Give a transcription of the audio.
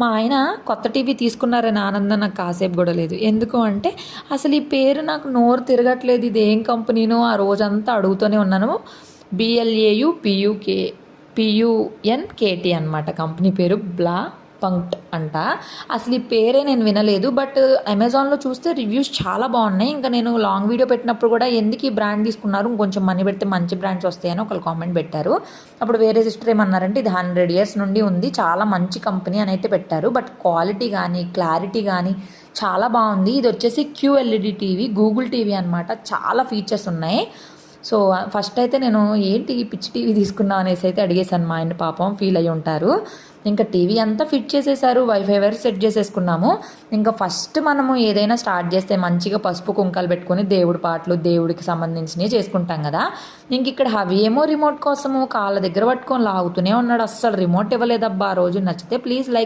మా ఆయన కొత్త టీవీ తీసుకున్నారని ఆనందం నాకు కాసేపు కూడా లేదు. ఎందుకు అంటే అసలు ఈ పేరు నాకు నోరు తిరగట్లేదు. ఇది ఏం కంపెనీనో ఆ రోజంతా అడుగుతూనే ఉన్నాను. బిఎల్ఏయు పియుకే పియుఎన్కేటీ అనమాట కంపెనీ పేరు బ్లా పంక్ట్ అంట. అసలు ఈ పేరే నేను వినలేదు బట్ అమెజాన్లో చూస్తే రివ్యూస్ చాలా బాగున్నాయి. ఇంకా నేను లాంగ్ వీడియో పెట్టినప్పుడు కూడా ఎందుకు ఈ బ్రాండ్ తీసుకున్నారు ఇంకొంచెం మనీ పెడితే మంచి బ్రాండ్స్ వస్తాయని ఒకళ్ళు కామెంట్ పెట్టారు. అప్పుడు వేరే సిస్టర్ ఏమన్నారంటే ఇది హండ్రెడ్ ఇయర్స్ నుండి ఉంది చాలా మంచి కంపెనీ అని అయితే పెట్టారు. బట్ క్వాలిటీ కానీ క్లారిటీ కానీ చాలా బాగుంది. ఇది వచ్చేసి క్యూఎల్ఈడి టీవీ గూగుల్ టీవీ అనమాట చాలా ఫీచర్స్ ఉన్నాయి. సో ఫస్ట్ అయితే నేను ఏంటి పిచ్చి టీవీ తీసుకున్నా అనేసి అయితే అడిగేశాను మా ఆయన పాపం ఫీల్ అయ్యి ఉంటారు. ఇంకా టీవీ అంతా ఫిట్ చేసేసారు వైఫై వైర్ సెట్ చేసేసుకున్నాము. ఇంకా ఫస్ట్ మనము ఏదైనా స్టార్ట్ చేస్తే మంచిగా పసుపు కుంకాలు పెట్టుకొని దేవుడి పాటలు దేవుడికి సంబంధించినవి చేసుకుంటాం కదా. ఇంక ఇక్కడ అవి ఏమో రిమోట్ కోసము కాళ్ళ దగ్గర పట్టుకొని లాగుతూనే ఉన్నాడు. అస్సలు రిమోట్ ఇవ్వలేదబ్బా ఆ రోజు నచ్చితే ప్లీజ్ లైక్